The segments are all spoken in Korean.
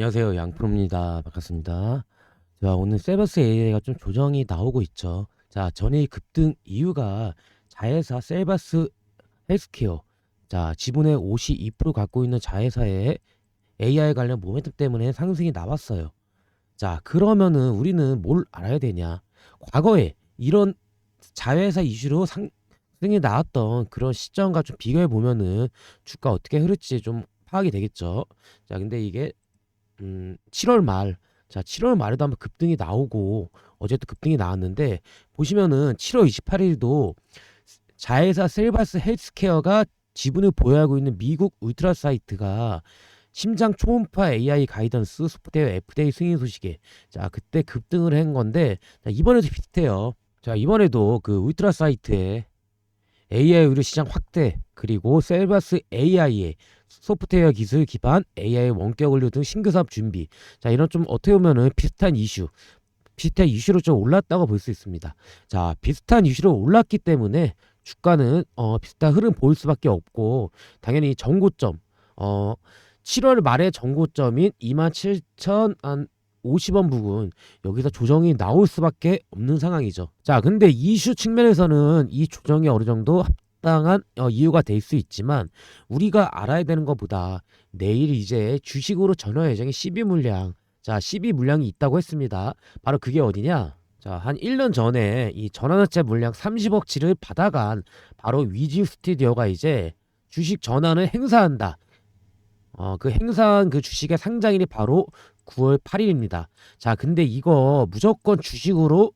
안녕하세요. 양프로입니다. 반갑습니다. 자, 오늘 세버스 AI가 좀 조정이 나오고 있죠. 자, 전일 급등 이유가 자회사 셀바스 헬스케어. 자, 지분의 52% 갖고 있는 자회사의 AI 관련 모멘텀 때문에 상승이 나왔어요. 자, 그러면은 우리는 뭘 알아야 되냐? 과거에 이런 자회사 이슈로 상승이 나왔던 그런 시점과 좀 비교해 보면은 주가 어떻게 흐를지 좀 파악이 되겠죠. 자, 근데 이게 음, 7월 말, 자, 7월 말에도 한번 급등이 나오고 어제도 급등이 나왔는데 보시면은 7월 28일도 자회사 셀바스 헬스케어가 지분을 보유하고 있는 미국 울트라 사이트가 심장 초음파 AI 가이던스 소프트웨어 FDA 승인 소식에 자 그때 급등을 한 건데 자, 이번에도 비슷해요. 자 이번에도 그 울트라 사이트에 AI 의료 시장 확대 그리고 셀바스 AI의 소프트웨어 기술 기반 AI 원격 의료 등 신규 사업 준비. 자, 이런 좀 어떻게 보면은 비슷한 이슈, 비슷한 이슈로 좀 올랐다고 볼 수 있습니다. 자, 비슷한 이슈로 올랐기 때문에 주가는 어, 비슷한 흐름 보일 수밖에 없고 당연히 정고점 어 7월 말에 정고점인 27,050원 부근 여기서 조정이 나올 수밖에 없는 상황이죠. 자, 근데 이슈 측면에서는 이 조정이 어느 정도 합당한 어, 이유가 될 수 있지만 우리가 알아야 되는 것보다 내일 이제 주식으로 전화 예정인 12 물량 자 12 물량이 있다고 했습니다. 바로 그게 어디냐? 자, 한 1년 전에 이 전환업체 물량 30억치를 받아간 바로 위지 스튜디오가 이제 주식 전환을 행사한다. 어, 그 행사한 그 주식의 상장일이 바로 9월 8일입니다. 자, 근데 이거 무조건 주식으로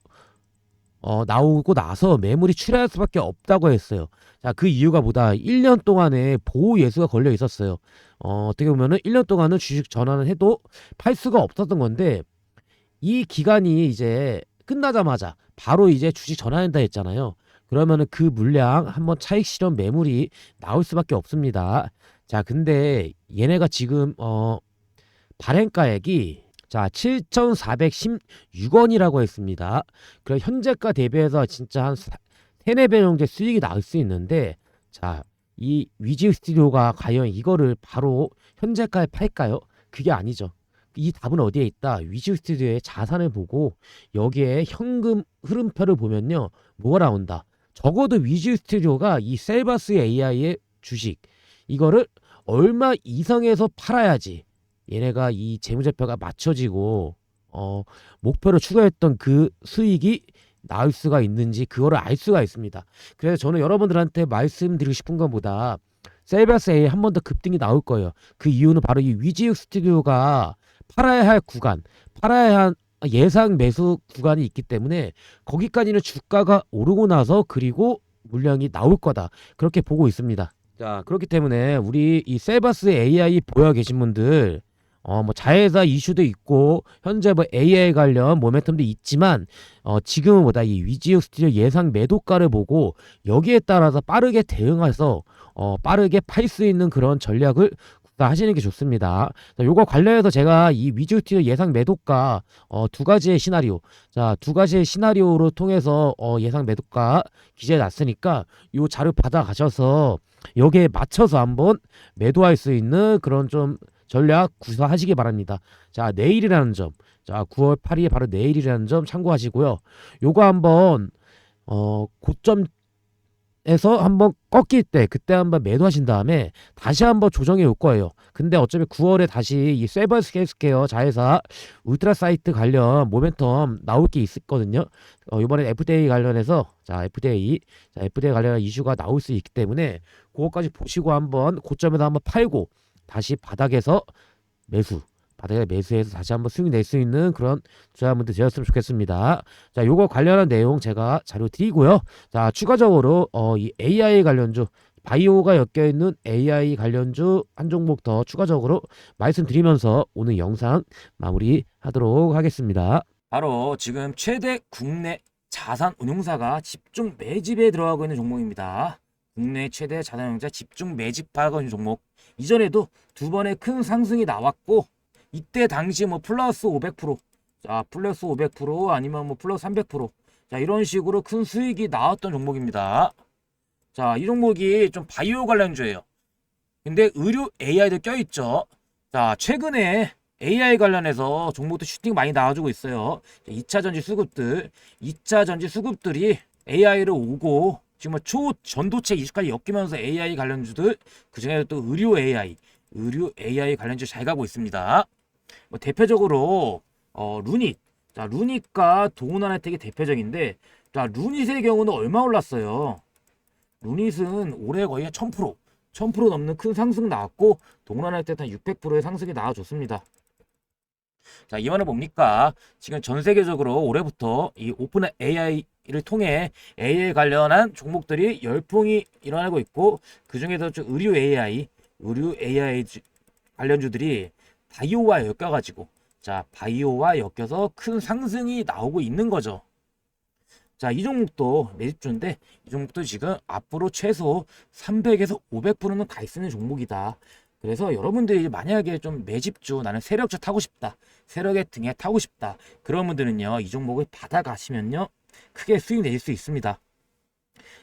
어, 나오고 나서 매물이 출하할 수밖에 없다고 했어요. 자, 그 이유가 뭐다? 1년 동안에 보호 예수가 걸려 있었어요. 어, 어떻게 보면은 1년 동안은 주식 전환을 해도 팔 수가 없었던 건데 이 기간이 이제 끝나자마자 바로 이제 주식 전환한다 했잖아요. 그러면은 그 물량 한번 차익 실현 매물이 나올 수밖에 없습니다. 자, 근데 얘네가 지금 어 발행가액이 자 7,416원이라고 했습니다. 그럼 현재가 대비해서 진짜 한 3, 4배 정도의 수익이 나올 수 있는데 자 이 위지 스튜디오가 과연 이거를 바로 현재가에 팔까요? 그게 아니죠. 이 답은 어디에 있다? 위지 스튜디오의 자산을 보고 여기에 현금 흐름표를 보면요. 뭐가 나온다? 적어도 위지 스튜디오가 이 셀바스 AI의 주식 이거를 얼마 이상에서 팔아야지 얘네가 이 재무제표가 맞춰지고 어 목표로 추가했던 그 수익이 나올 수가 있는지 그거를 알 수가 있습니다. 그래서 저는 여러분들한테 말씀드리고 싶은 것보다 셀바스 A 한 번 더 급등이 나올 거예요. 그 이유는 바로 이 위지육 스튜디오가 팔아야 할 구간, 팔아야 한 예상 매수 구간이 있기 때문에 거기까지는 주가가 오르고 나서 그리고 물량이 나올 거다. 그렇게 보고 있습니다. 자, 그렇기 때문에 우리 이 셀바스 AI 보여 계신 분들 어 뭐 자회사 이슈도 있고 현재 뭐 AI 관련 모멘텀도 있지만 어 지금은 보다 이 위지역 스튜디오 예상 매도가를 보고 여기에 따라서 빠르게 대응해서 어 빠르게 팔 수 있는 그런 전략을 하시는 게 좋습니다. 자, 요거 관련해서 제가 이 스튜디오 예상 매도가 어 두 가지의 시나리오 자, 두 가지의 시나리오로 통해서 어 예상 매도가 기재해 놨으니까 요 자료 받아 가셔서 여기에 맞춰서 한번 매도할 수 있는 그런 좀 전략 구사하시기 바랍니다. 자, 내일이라는 점. 자, 9월 8일 바로 내일이라는 점 참고하시고요. 요거 한번 어, 고점 에서 한번 꺾일 때 그때 한번 매도하신 다음에 다시 한번 조정해 올 거예요. 근데 어차피 9월에 다시 이 세버스 헬스케어 자회사 울트라 사이트 관련 모멘텀 나올 게 있거든요. 어, 이번에 FDA 관련해서 자, FDA 자, FDA 관련한 이슈가 나올 수 있기 때문에 그거까지 보시고 한번 고점에서 한번 팔고 다시 바닥에서 매수 바닥에 매수해서 다시 한번 수익 낼 수 있는 그런 투자분들 되었으면 좋겠습니다. 자, 요거 관련한 내용 제가 자료 드리고요. 자, 추가적으로 어, 이 AI 관련주 바이오가 엮여 있는 AI 관련주 한 종목 더 추가적으로 말씀드리면서 오늘 영상 마무리하도록 하겠습니다. 바로 지금 최대 국내 자산 운용사가 집중 매집에 들어가고 있는 종목입니다. 국내 최대 자산 운용자 집중 매집하고 있는 종목. 이전에도 두 번의 큰 상승이 나왔고 이때 당시 뭐 플러스 500%, 자 플러스 500% 아니면 뭐 플러스 300%, 자 이런 식으로 큰 수익이 나왔던 종목입니다. 자 이 종목이 좀 바이오 관련주예요. 근데 의료 AI도 껴있죠. 자 최근에 AI 관련해서 종목도 슈팅 많이 나와주고 있어요. 2차 전지 수급들, 2차 전지 수급들이 AI를 오고 지금 뭐 초전도체 이슈까지 엮이면서 AI 관련주들 그중에 또 의료 AI, 의료 AI 관련주 잘 가고 있습니다. 뭐 대표적으로 어, 루닛, 자 루닛과 동원한 혜택이 대표적인데 자 루닛의 경우는 얼마 올랐어요? 루닛은 올해 거의 1000% 1000% 넘는 큰 상승 나왔고 동원한 혜택 한 600%의 상승이 나와줬습니다. 자 이번에 뭡니까? 지금 전 세계적으로 올해부터 이 오픈 AI를 통해 AI 관련한 종목들이 열풍이 일어나고 있고 그 중에서 좀 의료 AI, 의료 AI 주- 관련주들이 바이오와 엮여가지고 자 바이오와 엮여서 큰 상승이 나오고 있는 거죠. 자 이 종목도 매집주인데 이 종목도 지금 앞으로 최소 300에서 500%는 가 있는 종목이다. 그래서 여러분들이 만약에 좀 매집주 나는 세력주 타고 싶다. 세력의 등에 타고 싶다. 그런 분들은요 이 종목을 받아가시면요 크게 수익 내실 수 있습니다.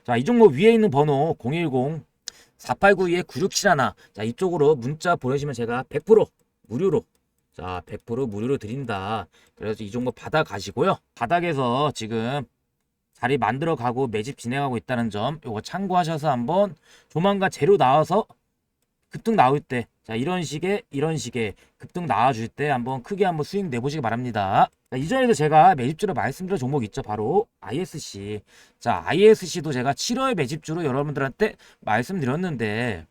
자 이 종목 위에 있는 번호 010 4892에 9671. 자, 이쪽으로 문자 보내시면 제가 100% 무료로 자, 100% 무료로 드린다. 그래서 이 종목 받아 가시고요. 바닥에서 지금 자리 만들어 가고 매집 진행하고 있다는 점 요거 참고하셔서 한번 조만간 재료 나와서 급등 나올 때 자, 이런 식의 이런 식의 급등 나와 줄 때 한번 크게 한번 수익 내 보시기 바랍니다. 자, 이전에도 제가 매집주로 말씀드린 종목 있죠. 바로 ISC. 자, ISC도 제가 7월 매집주로 여러분들한테 말씀드렸는데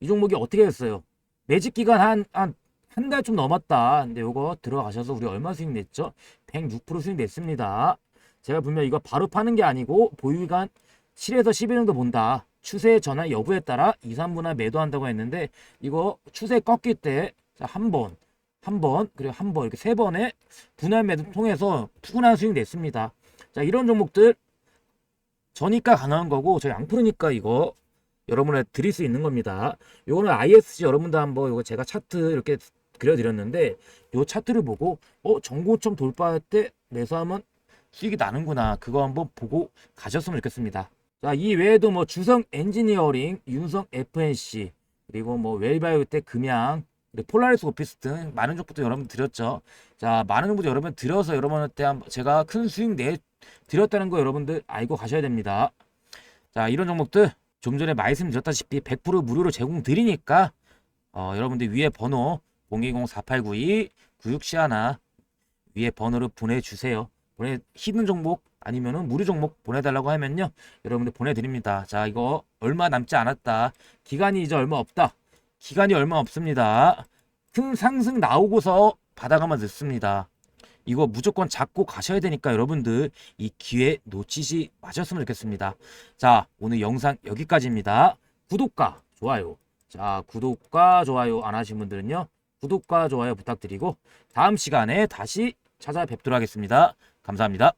이 종목이 어떻게 됐어요? 매집 기간 한 한 한 달 좀 넘었다. 근데 요거 들어가셔서 우리 얼마 수익 냈죠? 106% 수익 냈습니다. 제가 분명 이거 바로 파는 게 아니고 보유기간 7에서 10일 정도 본다. 추세 전환 여부에 따라 2, 3분할 매도한다고 했는데 이거 추세 꺾일 때 한 번, 한 번, 그리고 한 번 이렇게 세 번의 분할 매도 통해서 푸근한 수익 냈습니다. 자, 이런 종목들 저니까 가능한 거고 저 양프로니까 이거 여러분에 드릴 수 있는 겁니다. 요거는 ISC 여러분들 한번 요거 제가 차트 이렇게 그려드렸는데 요 차트를 보고 어 정고점 돌파할 때 매수하면 수익이 나는구나 그거 한번 보고 가셨으면 좋겠습니다. 자 이 외에도 뭐 주성 엔지니어링, 윤성 FNC 그리고 뭐 웰바이오텍 금양 폴라리스 오피스 등 많은 정보도 여러분 드렸죠. 자 많은 정보도 여러분 드려서 여러분한테 한- 제가 큰 수익 내 드렸다는 거 여러분들 알고 가셔야 됩니다. 자 이런 종목들 좀 전에 말씀드렸다시피 100% 무료로 제공 드리니까 어, 여러분들 위에 번호 020-4892-9671 위에 번호를 보내주세요. 보내 히든 종목 아니면은 무료 종목 보내달라고 하면요 여러분들 보내드립니다. 자 이거 얼마 남지 않았다. 기간이 이제 얼마 없다. 기간이 얼마 없습니다. 큰 상승 나오고서 받아가면 늦습니다. 이거 무조건 잡고 가셔야 되니까 여러분들 이 기회 놓치지 마셨으면 좋겠습니다. 자, 오늘 영상 여기까지입니다. 구독과 좋아요. 자, 구독과 좋아요 안 하신 분들은요. 구독과 좋아요 부탁드리고 다음 시간에 다시 찾아뵙도록 하겠습니다. 감사합니다.